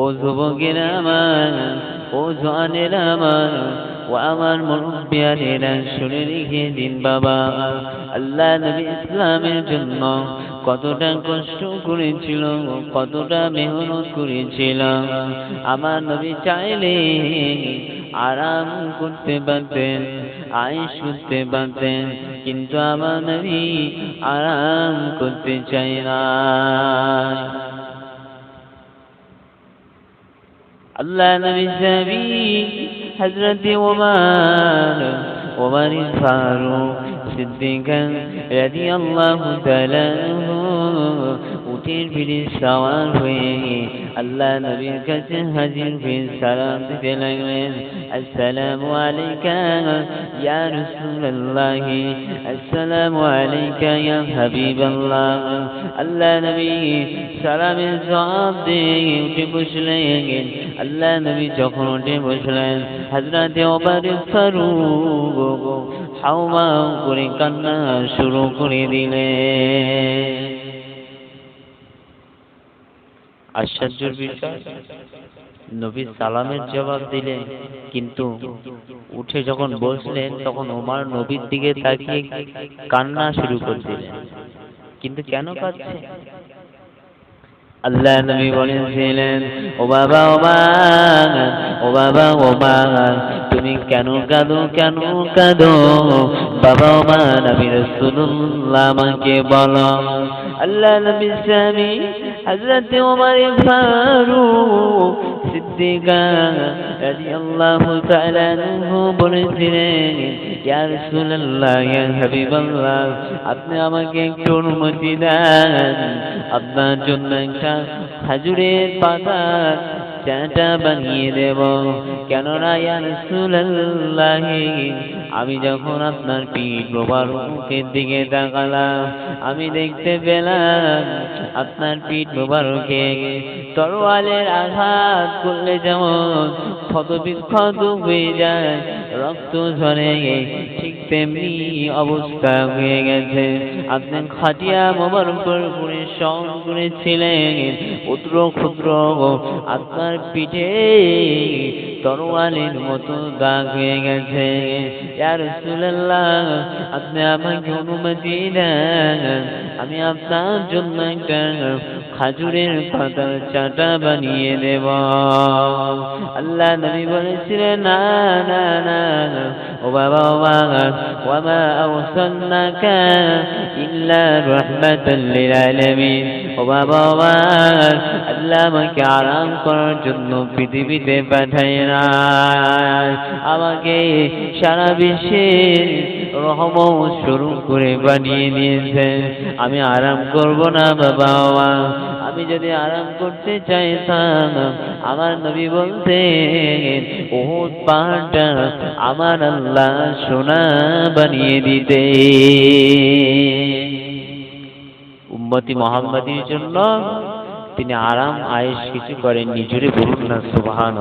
ও যুবকের আমার, ও জোয়ানের আমার, ও আমার মুরব্বিয়ানেরা শুনে রেখে দিন বাবা। আল্লাহ নবী ইসলামের জন্য কতটা কষ্ট করেছিল, কতটা মেহনত করেছিল। আমার নবী চাইলে আরাম করতে পারতেন আয়েস করতে পারতেন, কিন্তু আমার নবী আরাম করতে চাই না। আল্লাহ নবী সাবি হজরত ওমর ওমর ফারুক সিদ্দিকা রাদিয়াল্লাহু তাআলা উটের ভিড়ে সওয়ার হয়ে আল্লাহ নবীর কাছে হাজির হয়ে সালাম দিতে লাগলেন আসসালামু আলাইকা ইয়া রাসূলুল্লাহ আসসালামু আলাইকা ইয়া হাবিবাল্লাহ আল্লাহ নবী সালামের জবাব দিয়ে উঠে বসলেন আল্লাহ নবী যখন উঠে বসলেন হজরতে ওমর ফারুক হাওমা করে কান্না শুরু করে দিলেন আশ্চর্যের বিষয়, নবী সালামের জবাব দিলেন, কিন্তু উঠে যখন বসলেন তখন ওমার নবীর দিকে তাকিয়ে কান্না শুরু করে দিলেন। কিন্তু কেন কাঁদছে? আল্লাহ নবী বলেছিলেন, ও বাবা ও মা ও বাবা ও মা তুমি কেন কাঁদো কেন কাঁদো? বাবা ও মা নবী রসুল্লাহ আমাকে বলো। আল্লাহ নবী স্বামী হজরত ওমর ফারুক সিদ্দিকা রাদিয়াল্লাহু তাআলা আনহু বলেছিলেন ইয়া রাসূলুল্লাহ ইয়া হাবিবাল্লাহ আপনি আমাকে একটু অনুমতি দেন। আপনার জন্য একটা খাজুরের পাতা চাটা বানিয়ে দেব। কেননা, ইয়া রাসূলুল্লাহ আমি যখন আপনার পিঠ মোবারকের দিকে তাকালাম, আমি দেখতে পেলাম আপনার পিঠ মোবারকে তরোয়ালের আঘাত করলে যেমন ক্ষত বিক্ষত হয়ে যায়, রক্ত ঝরে ঠিক তেমনি অবস্থা হয়ে গেছে। আপনি খাটিয়া মোবারকের উপরে সং করেছিলেন। ক্ষুদ্র ক্ষুদ্র আপনার পিঠে তরোয়ালের মতো দাগ হয়ে গেছে। আর রাসূলুল্লাহ, আপনি আমাকে অনুমতি দেন। আমি আপনার জন্য একটা খাজুরের পাতার চাটা বানিয়ে দেব। আল্লাহ নবী বলেছিলেন, না না না ও বাবা ও বাবা ওয়ামা আরসালনাকা ইল্লা রাহমাতাল লিল আলামিন। ও বাবা ও বাবা আল্লাহ আমাকে আরাম করার জন্য পৃথিবীতে পাঠায় না আমাকে সারা বিশ্বের রহমত শুরু করে বানিয়ে নিয়েছেন আমি আরাম করব না বাবা আমি যদি আরাম করতে চাইতাম, আমার নবী বলতে বহুত পাহাড়টা আমার আল্লাহ সোনা বানিয়ে দিতে। উম্মতি মোহাম্মদীর জন্য তিনি আরাম আয়েস কিছু করেননি। জুড়ে বলুন না সুবহান